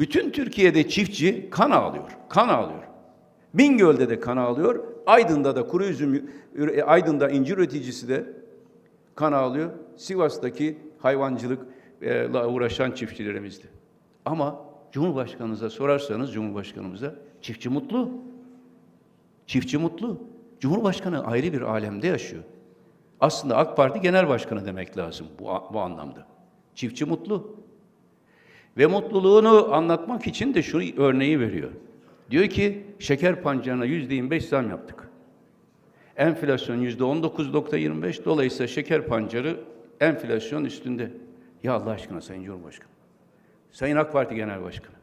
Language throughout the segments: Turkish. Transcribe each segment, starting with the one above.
Bütün Türkiye'de çiftçi kan ağlıyor. Kan ağlıyor. Bingöl'de de kan ağlıyor. Aydın'da da kuru üzüm, üre- Aydın'da incir üreticisi de kan ağlıyor. Sivas'taki hayvancılıkla uğraşan çiftçilerimizdi. Ama Cumhurbaşkanınıza sorarsanız Cumhurbaşkanımıza çiftçi mutlu. Çiftçi mutlu. Cumhurbaşkanı ayrı bir alemde yaşıyor. Aslında AK Parti Genel Başkanı demek lazım bu, bu anlamda. Çiftçi mutlu. Ve mutluluğunu anlatmak için de şu örneği veriyor. Diyor ki şeker pancarına yüzde 25 zam yaptık. Enflasyon yüzde 19.25 dolayısıyla şeker pancarı enflasyon üstünde. Ya Allah aşkına Sayın Cumhurbaşkanı. Sayın AK Parti Genel Başkanı.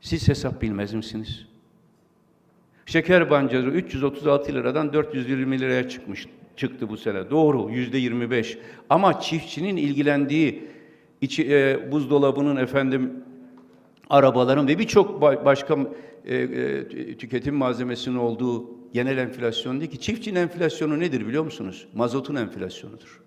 Siz hesap bilmez misiniz? Şeker pancarı 336 liradan 420 liraya çıkmış çıktı bu sene. Doğru yüzde 25. Ama çiftçinin ilgilendiği içi, e, buzdolabının efendim arabaların ve birçok ba- başka e, e, tüketim malzemesinin olduğu genel enflasyon değil ki çiftçinin enflasyonu nedir biliyor musunuz? Mazotun enflasyonudur.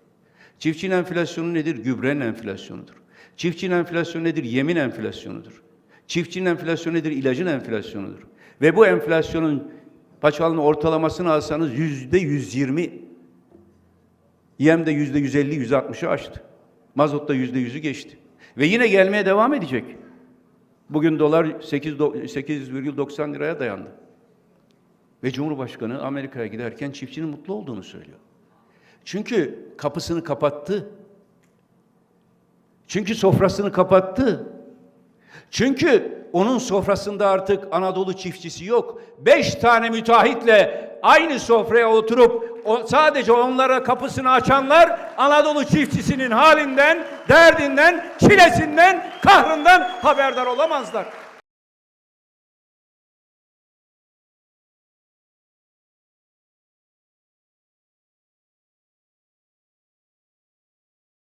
Çiftçinin enflasyonu nedir? Gübrenin enflasyonudur. Çiftçinin enflasyonu nedir? Yemin enflasyonudur. Çiftçinin enflasyonu nedir? İlacın enflasyonudur. Ve bu enflasyonun paçalının ortalamasını alsanız yüzde 120, yem de yüzde 150, 160'ı aştı. Mazot da yüzde 100'ü geçti. Ve yine gelmeye devam edecek. Bugün dolar 8 do- 8,90 liraya dayandı. Ve Cumhurbaşkanı Amerika'ya giderken çiftçinin mutlu olduğunu söylüyor. Çünkü kapısını kapattı. Çünkü sofrasını kapattı. Çünkü onun sofrasında artık Anadolu çiftçisi yok. Beş tane müteahhitle aynı sofraya oturup o, sadece onlara kapısını açanlar Anadolu çiftçisinin halinden, derdinden, çilesinden, kahrından haberdar olamazlar.